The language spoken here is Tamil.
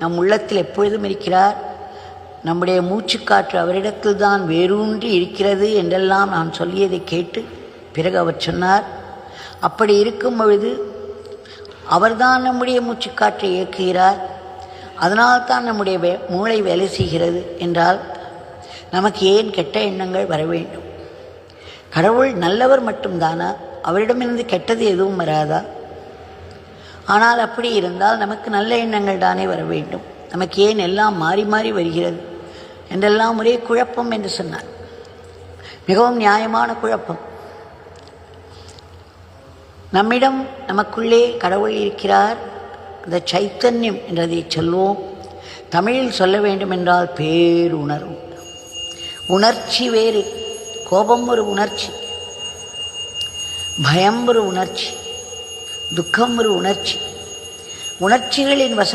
நம் உள்ளத்தில் எப்பொழுதும் இருக்கிறார். நம்முடைய மூச்சுக்காற்று அவரிடத்தில் தான் வேரூன்றி இருக்கிறது என்றெல்லாம் நான் சொல்லியதை கேட்டு பிறகு அவர் சொன்னார். அப்படி இருக்கும் பொழுது அவர்தான் நம்முடைய மூச்சுக்காற்றை இயக்குகிறார். அதனால் தான் நம்முடைய வே மூளை வேலை செய்கிறது என்றால் நமக்கு ஏன் கெட்ட எண்ணங்கள் வர வேண்டும்? கடவுள் நல்லவர் மட்டும்தானா? அவரிடமிருந்து கெட்டது எதுவும் வராதா? ஆனால் அப்படி இருந்தால் நமக்கு நல்ல எண்ணங்கள் தானே வர வேண்டும். நமக்கு ஏன் எல்லாம் மாறி மாறி வருகிறது? என்றெல்லாம் ஒரே குழப்பம் என்று சொன்னார். மிகவும் நியாயமான குழப்பம். நம்மிடம் நமக்குள்ளே கடவுள் இருக்கிறார். இந்த சைத்தன்யம் என்றதை சொல்வோம். தமிழில் சொல்ல வேண்டும் என்றால் பேருணர்வு. உணர்ச்சி வேறு. கோபம் ஒரு உணர்ச்சி. பயம் ஒரு உணர்ச்சி. துக்கம் ஒரு உணர்ச்சி. உணர்ச்சிகளின் வச